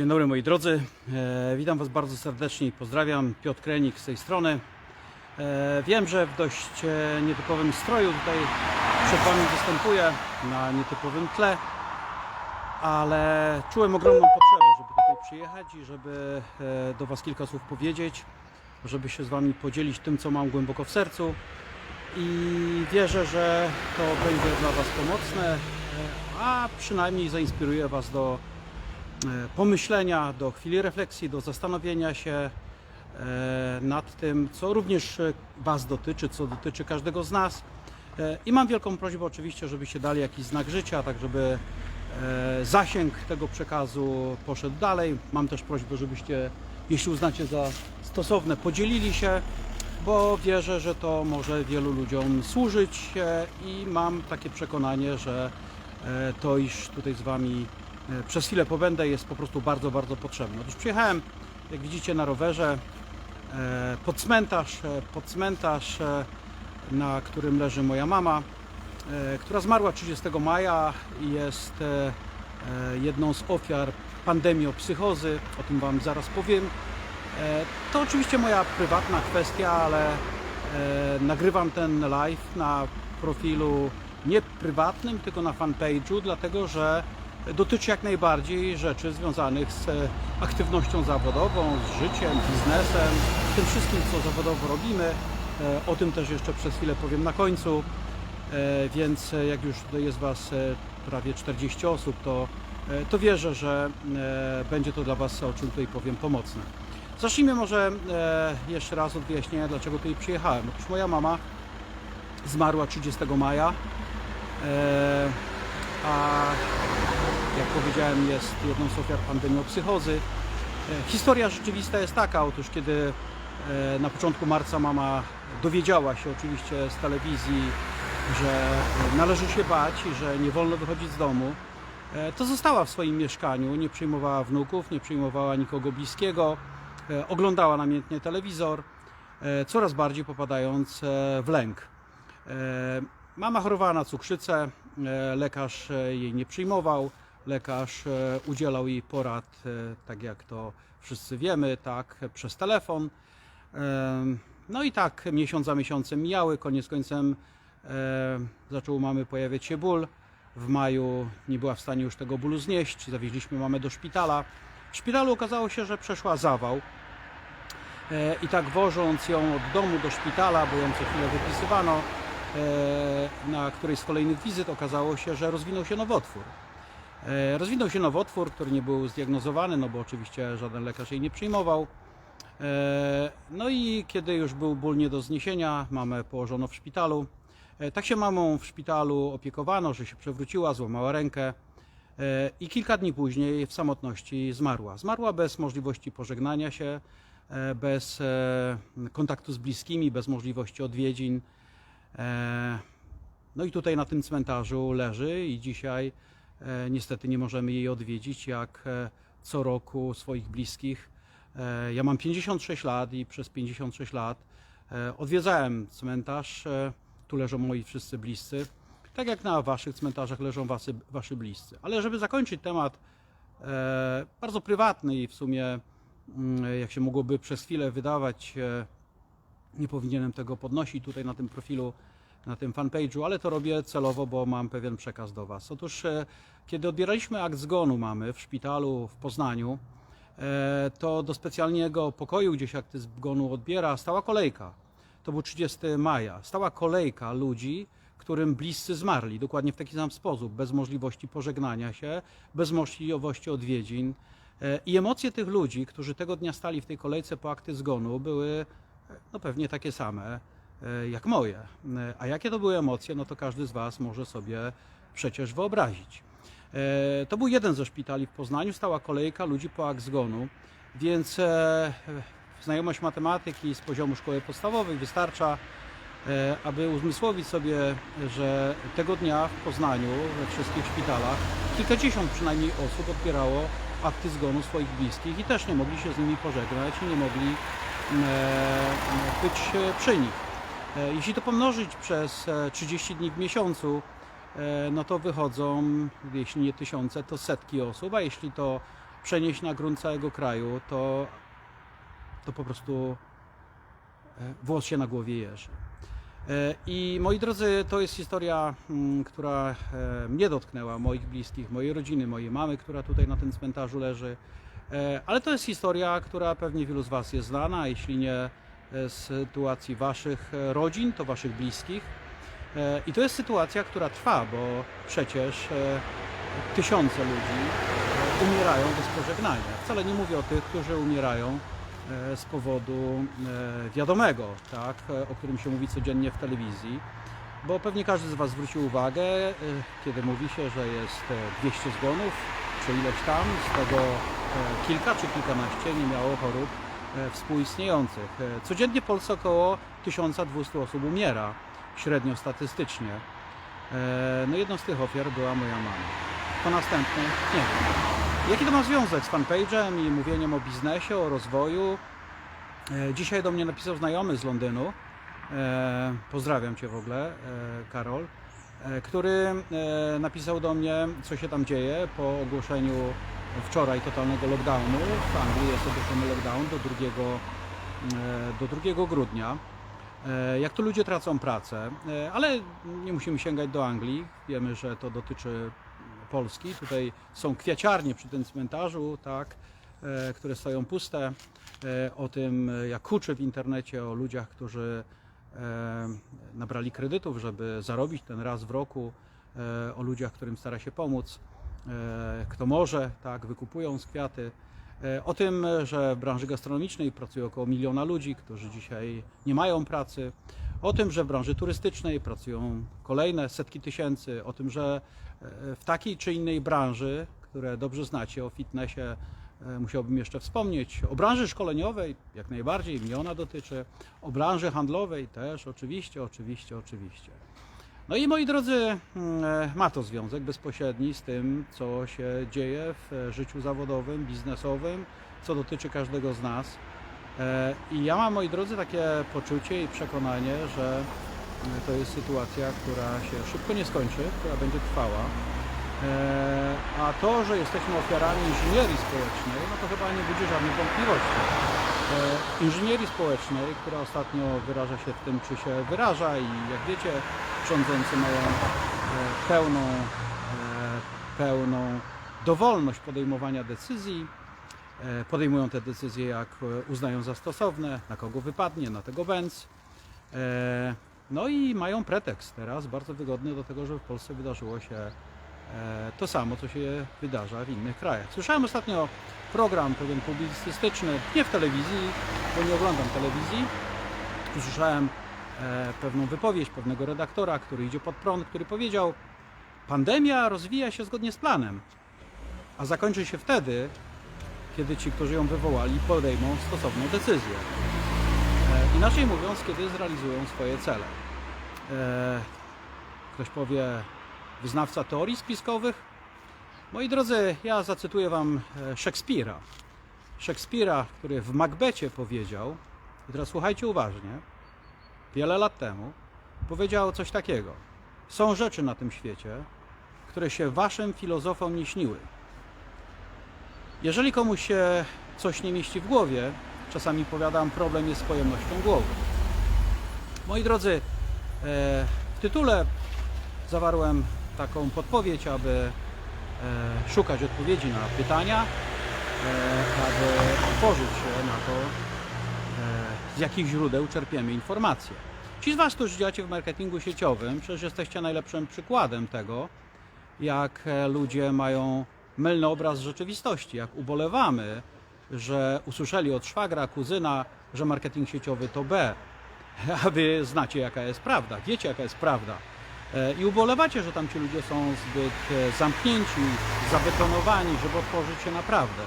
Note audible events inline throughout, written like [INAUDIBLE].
Dzień dobry moi drodzy, e, witam Was bardzo serdecznie i pozdrawiam. Piotr Krenik z tej strony. E, wiem, że w dość e, nietypowym stroju tutaj przed Wami występuję, na nietypowym tle, ale czułem ogromną potrzebę, żeby tutaj przyjechać i żeby e, do Was kilka słów powiedzieć, żeby się z Wami podzielić tym, co mam głęboko w sercu i wierzę, że to będzie dla Was pomocne, e, a przynajmniej zainspiruje Was do pomyślenia, do chwili refleksji, do zastanowienia się e, nad tym, co również e, Was dotyczy, co dotyczy każdego z nas. E, I mam wielką prośbę oczywiście, żebyście dali jakiś znak życia, tak żeby e, zasięg tego przekazu poszedł dalej. Mam też prośbę, żebyście, jeśli uznacie za stosowne, podzielili się, bo wierzę, że to może wielu ludziom służyć e, i mam takie przekonanie, że e, to, iż tutaj z Wami e, przez chwilę pobędę, jest po prostu bardzo, bardzo potrzebne. Otóż przyjechałem, jak widzicie, na rowerze e, pod cmentarz, e, pod cmentarz, e, na którym leży moja mama, e, która zmarła 30 maja i jest e, e, jedną z ofiar pandemii psychozy. O tym Wam zaraz powiem. E, To oczywiście moja prywatna kwestia, ale e, nagrywam ten live na profilu nie prywatnym, tylko na fanpage'u, dlatego że dotyczy jak najbardziej rzeczy związanych z e, aktywnością zawodową, z życiem, biznesem, tym wszystkim, co zawodowo robimy. E, O tym też jeszcze przez chwilę powiem na końcu. E, Więc jak już tutaj jest Was prawie 40 osób, to, to wierzę, że będzie to dla Was, o czym tutaj powiem, pomocne. Zacznijmy może jeszcze raz od wyjaśnienia, dlaczego tutaj przyjechałem. Otóż moja mama zmarła 30 maja, a jak powiedziałem, jest jedną z ofiar pandemii psychozy. E, Historia rzeczywista jest taka, otóż kiedy e, na początku marca mama dowiedziała się oczywiście z telewizji, że należy się bać że nie wolno wychodzić z domu, e, to została w swoim mieszkaniu, nie przyjmowała wnuków, nie przyjmowała nikogo bliskiego, e, oglądała namiętnie telewizor, e, coraz bardziej popadając e, w lęk. E, Mama chorowała na cukrzycę, e, lekarz e, jej nie przyjmował, lekarz e, udzielał jej porad, e, tak jak to wszyscy wiemy, tak, przez telefon. E, No i tak miesiąc za miesiącem mijały, koniec końcem zaczął mamy pojawiać się ból. W maju nie była w stanie już tego bólu znieść, zawieźliśmy mamę do szpitala. W szpitalu okazało się, że przeszła zawał. I tak wożąc ją od domu do szpitala, bo ją co chwilę wypisywano, na którejś z kolejnych wizyt okazało się, że rozwinął się nowotwór. E, Rozwinął się nowotwór, który nie był zdiagnozowany, no bo oczywiście żaden lekarz jej nie przyjmował. E, No i kiedy już był ból nie do zniesienia, mamę położono w szpitalu. E, Tak się mamą w szpitalu opiekowano, że się przewróciła, złamała rękę. I kilka dni później w samotności zmarła. Zmarła bez możliwości pożegnania się, bez kontaktu z bliskimi, bez możliwości odwiedzin. No i tutaj na tym cmentarzu leży i dzisiaj niestety nie możemy jej odwiedzić, jak e, co roku swoich bliskich. E, Ja mam 56 lat i przez 56 lat e, odwiedzałem cmentarz. e, Tu leżą moi wszyscy bliscy. Tak jak na waszych cmentarzach leżą wasy, wasi bliscy. Ale żeby zakończyć temat e, bardzo prywatny i w sumie, mm, jak się mogłoby przez chwilę wydawać, e, nie powinienem tego podnosić tutaj na tym profilu, na tym fanpage'u, ale to robię celowo, bo mam pewien przekaz do Was. Otóż, e, kiedy odbieraliśmy akt zgonu mamy w szpitalu w Poznaniu, e, to do specjalnego pokoju, gdzie się akty zgonu odbiera, stała kolejka. To był 30 maja. Stała kolejka ludzi, którym bliscy zmarli, dokładnie w taki sam sposób, bez możliwości pożegnania się, bez możliwości odwiedzin. E, I emocje tych ludzi, którzy tego dnia stali w tej kolejce po akty zgonu, były no pewnie takie same jak moje. E, A jakie to były emocje, no to każdy z Was może sobie przecież wyobrazić. E, To był jeden ze szpitali w Poznaniu, stała kolejka ludzi po akt zgonu, więc e, znajomość matematyki z poziomu szkoły podstawowej wystarcza, e, aby uzmysłowić sobie, że tego dnia w Poznaniu, we wszystkich szpitalach, kilkadziesiąt przynajmniej osób odbierało akty zgonu swoich bliskich i też nie mogli się z nimi pożegnać i nie mogli e, być e, przy nich. E, Jeśli to pomnożyć przez e, 30 dni w miesiącu, e, no to wychodzą, jeśli nie tysiące, to setki osób, a jeśli to przenieść na grunt całego kraju, to, to po prostu e, włos się na głowie jeży. E, I moi drodzy, to jest historia, mm, która e, mnie dotknęła, moich bliskich, mojej rodziny, mojej mamy, która tutaj na tym cmentarzu leży. E, Ale to jest historia, która pewnie wielu z Was jest znana, jeśli nie e, sytuacji Waszych e, rodzin, to Waszych bliskich. E, I to jest sytuacja, która trwa, bo przecież e, tysiące ludzi e, umierają bez pożegnania. Wcale nie mówię o tych, którzy umierają e, z powodu e, wiadomego, tak, e, o którym się mówi codziennie w telewizji, bo pewnie każdy z Was zwrócił uwagę, e, kiedy mówi się, że jest e, 200 zgonów, czy ileś tam, z tego e, kilka czy kilkanaście nie miało chorób e, współistniejących. E, Codziennie w Polsce około 1200 osób umiera, średnio statystycznie. E, No jedną z tych ofiar była moja mama. To następne, nie wiem. Jaki to ma związek z fanpage'em i mówieniem o biznesie, o rozwoju? E, Dzisiaj do mnie napisał znajomy z Londynu. E, Pozdrawiam Cię w ogóle, e, Karol. e, Który e, napisał do mnie, co się tam dzieje po ogłoszeniu wczoraj totalnego lockdownu. W Anglii jest ogłoszony lockdown do 2, e, do 2 grudnia. E, Jak to ludzie tracą pracę, E, ale nie musimy sięgać do Anglii. Wiemy, że to dotyczy Polski. Tutaj są kwiaciarnie przy tym cmentarzu, tak, które stoją puste. O tym, jak huczy w internecie, o ludziach, którzy nabrali kredytów, żeby zarobić ten raz w roku, o ludziach, którym stara się pomóc. E, Kto może, tak, wykupują z kwiaty. E, O tym, że w branży gastronomicznej pracuje około miliona ludzi, którzy dzisiaj nie mają pracy. O tym, że w branży turystycznej pracują kolejne setki tysięcy. O tym, że e, w takiej czy innej branży, które dobrze znacie, o fitnessie musiałbym jeszcze wspomnieć. O branży szkoleniowej, jak najbardziej, mnie ona dotyczy. O branży handlowej też, oczywiście, oczywiście, oczywiście. No i moi drodzy, mm, e, ma to związek bezpośredni z tym, co się dzieje w e, życiu zawodowym, biznesowym, co dotyczy każdego z nas. E, I ja mam, moi drodzy, takie poczucie i przekonanie, że e, to jest sytuacja, która się szybko nie skończy, która będzie trwała. A to, że jesteśmy ofiarami inżynierii społecznej, no to chyba nie budzi żadnych wątpliwości. Inżynierii społecznej, która ostatnio wyraża się w tym, czy się wyraża i jak wiecie, rządzący mają e, pełną, e, pełną dowolność podejmowania decyzji. E, Podejmują te decyzje, jak uznają za stosowne, na kogo wypadnie, na tego bęc. E, No i mają pretekst teraz bardzo wygodny do tego, żeby w Polsce wydarzyło się to samo, co się wydarza w innych krajach. Słyszałem ostatnio program pewien publicystyczny, nie w telewizji, bo nie oglądam telewizji. Usłyszałem e, pewną wypowiedź pewnego redaktora, który idzie pod prąd, który powiedział: Pandemia rozwija się zgodnie z planem, a zakończy się wtedy, kiedy ci, którzy ją wywołali, podejmą stosowną decyzję. E, inaczej mówiąc, kiedy zrealizują swoje cele. E, ktoś powie, wyznawca teorii spiskowych? Moi drodzy, ja zacytuję Wam e, Szekspira. Szekspira, który w Macbecie powiedział, i teraz słuchajcie uważnie, wiele lat temu powiedział coś takiego. Są rzeczy na tym świecie, które się Waszym filozofom nie śniły. Jeżeli komuś się coś nie mieści w głowie, czasami powiadam, problem jest z pojemnością głowy. Moi drodzy, e, w tytule zawarłem taką podpowiedź, aby e, szukać odpowiedzi na pytania, e, aby otworzyć się na to, z jakich źródeł czerpiemy informacje. Ci z Was, którzy działacie w marketingu sieciowym, przecież jesteście najlepszym przykładem tego, jak e, ludzie mają mylny obraz rzeczywistości, jak ubolewamy, że usłyszeli od szwagra, kuzyna, że marketing sieciowy to B, [LAUGHS] a wy znacie jaka jest prawda, wiecie jaka jest prawda. E, I ubolewacie, że tam ci ludzie są zbyt e, zamknięci, zabetonowani, żeby otworzyć się naprawdę.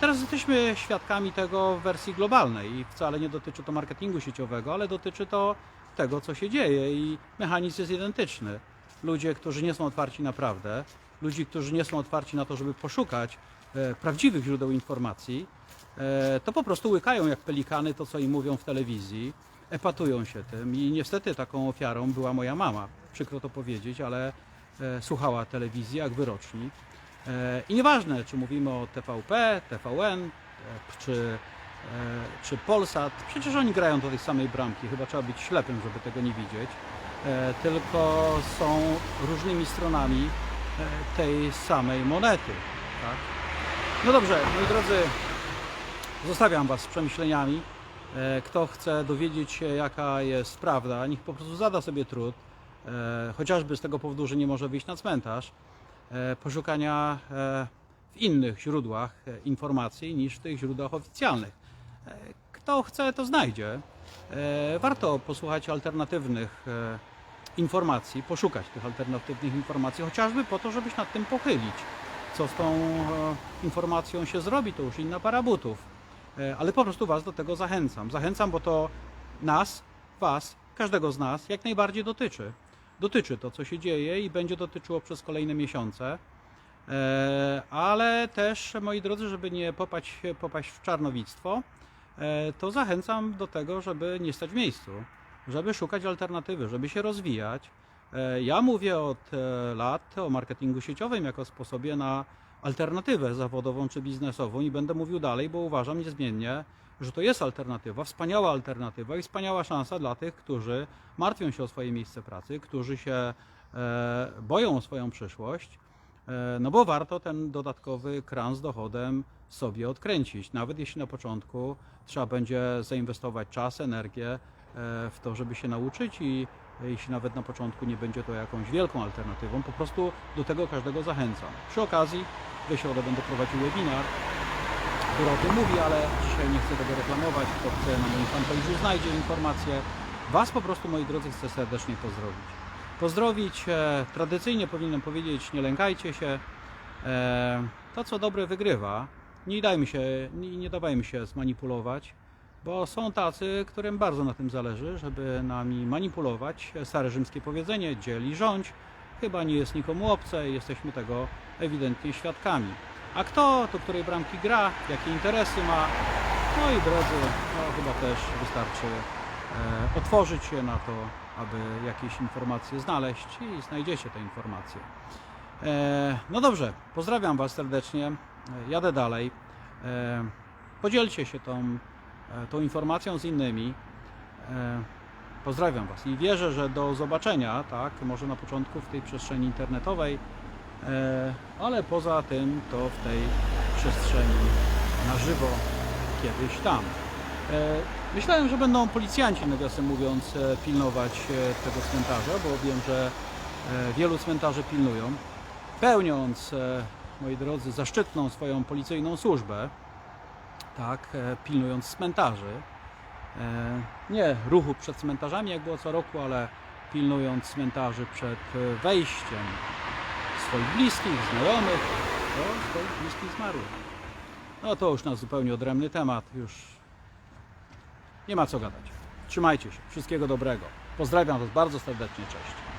Teraz jesteśmy świadkami tego w wersji globalnej i wcale nie dotyczy to marketingu sieciowego, ale dotyczy to tego, co się dzieje i mechanizm jest identyczny. Ludzie, którzy nie są otwarci na prawdę, ludzi, którzy nie są otwarci na to, żeby poszukać e, prawdziwych źródeł informacji, e, to po prostu łykają jak pelikany to, co im mówią w telewizji, epatują się tym i niestety taką ofiarą była moja mama. Przykro to powiedzieć, ale e, słuchała telewizji jak wyroczni. E, I nieważne, czy mówimy o TVP, TVN, czy, e, czy Polsat, przecież oni grają do tej samej bramki, chyba trzeba być ślepym, żeby tego nie widzieć, e, tylko są różnymi stronami tej samej monety. Tak? No dobrze, moi drodzy, zostawiam Was z przemyśleniami. Kto chce dowiedzieć się, jaka jest prawda, niech po prostu zada sobie trud, chociażby z tego powodu, że nie może wyjść na cmentarz, poszukania e, w innych źródłach e, informacji niż w tych źródłach oficjalnych. E, Kto chce, to znajdzie. E, Warto posłuchać alternatywnych e, informacji, poszukać tych alternatywnych informacji, chociażby po to, żeby się nad tym pochylić. Co z tą e, informacją się zrobi, to już inna para butów. E, Ale po prostu Was do tego zachęcam. Zachęcam, bo to nas, Was, każdego z nas jak najbardziej dotyczy. Dotyczy to, co się dzieje i będzie dotyczyło przez kolejne miesiące. E, Ale też, moi drodzy, żeby nie popaść, popaść w czarnowictwo, e, to zachęcam do tego, żeby nie stać w miejscu, żeby szukać alternatywy, żeby się rozwijać. E, Ja mówię od lat o marketingu sieciowym jako sposobie na alternatywę zawodową czy biznesową i będę mówił dalej, bo uważam niezmiennie, że to jest alternatywa, wspaniała alternatywa i wspaniała szansa dla tych, którzy martwią się o swoje miejsce pracy, którzy się e, boją o swoją przyszłość, e, no bo warto ten dodatkowy kran z dochodem sobie odkręcić, nawet jeśli na początku trzeba będzie zainwestować czas, energię e, w to, żeby się nauczyć i jeśli nawet na początku nie będzie to jakąś wielką alternatywą, po prostu do tego każdego zachęcam. Przy okazji we środę będę prowadził webinar, który o tym mówi, ale dzisiaj nie chcę tego reklamować. Kto chce na moim fanpage'u znajdzie informacje. Was po prostu, moi drodzy, chcę serdecznie pozdrowić. Pozdrowić, e, tradycyjnie powinienem powiedzieć, nie lękajcie się. E, to, co dobre, wygrywa. Nie dajmy się, nie, nie dawajmy się zmanipulować, bo są tacy, którym bardzo na tym zależy, żeby nami manipulować. Stare rzymskie powiedzenie, dzieli rządź, chyba nie jest nikomu obce i jesteśmy tego ewidentnie świadkami. A kto do której bramki gra, jakie interesy ma, no i drodzy, no chyba też wystarczy e, otworzyć się na to, aby jakieś informacje znaleźć i znajdziecie te informacje. E, no dobrze, pozdrawiam Was serdecznie, e, jadę dalej. E, podzielcie się tą, e, tą informacją z innymi. E, pozdrawiam Was i wierzę, że do zobaczenia, tak, może na początku w tej przestrzeni internetowej, ale poza tym to w tej przestrzeni na żywo kiedyś tam. E, Myślałem, że będą policjanci, nawiasem mówiąc, e, pilnować e, tego cmentarza, bo wiem, że e, wielu cmentarzy pilnują. Pełniąc, e, moi drodzy, zaszczytną swoją policyjną służbę, tak, e, pilnując cmentarzy, e, nie ruchu przed cmentarzami, jak było co roku, ale pilnując cmentarzy przed e, wejściem swoich bliskich, znajomych, do swoich bliskich zmarłych. No to już na zupełnie odrębny temat, już nie ma co gadać. Trzymajcie się, wszystkiego dobrego. Pozdrawiam Was bardzo serdecznie, cześć.